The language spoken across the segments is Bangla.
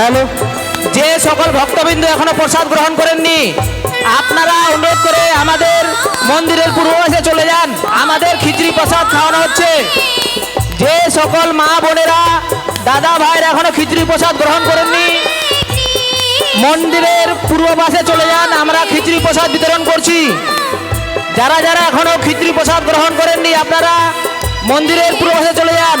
হ্যালো যে সকল ভক্তবিন্দু এখনও প্রসাদ গ্রহণ করেননি, আপনারা অনুরোধ করে আমাদের মন্দিরের পূর্বপাশে চলে যান। আমাদের খিচড়ি প্রসাদ খাওয়ানো হচ্ছে। যে সকল মা বোনেরা, দাদা ভাইরা এখনও খিচড়ি প্রসাদ গ্রহণ করেননি, মন্দিরের পূর্ব চলে যান, আমরা খিচড়ি প্রসাদ বিতরণ করছি। যারা যারা এখনও খিচড়ি প্রসাদ গ্রহণ করেননি, আপনারা মন্দিরের পূর্ব পাশে চলে যান।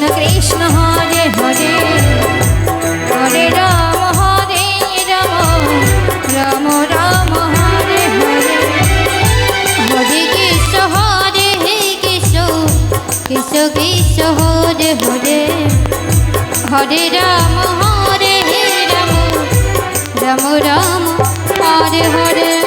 কৃষ্ণ কৃষ্ণ হরে হরে। হরে রাম হরে রাম। রাম রাম, হরে হরে। হরে কৃষ্ণ হরে কৃষ্ণ। কৃষ্ণ কৃষ্ণ হরে হরে। হরে রাম হরে রাম। রাম রাম, হরে হরে।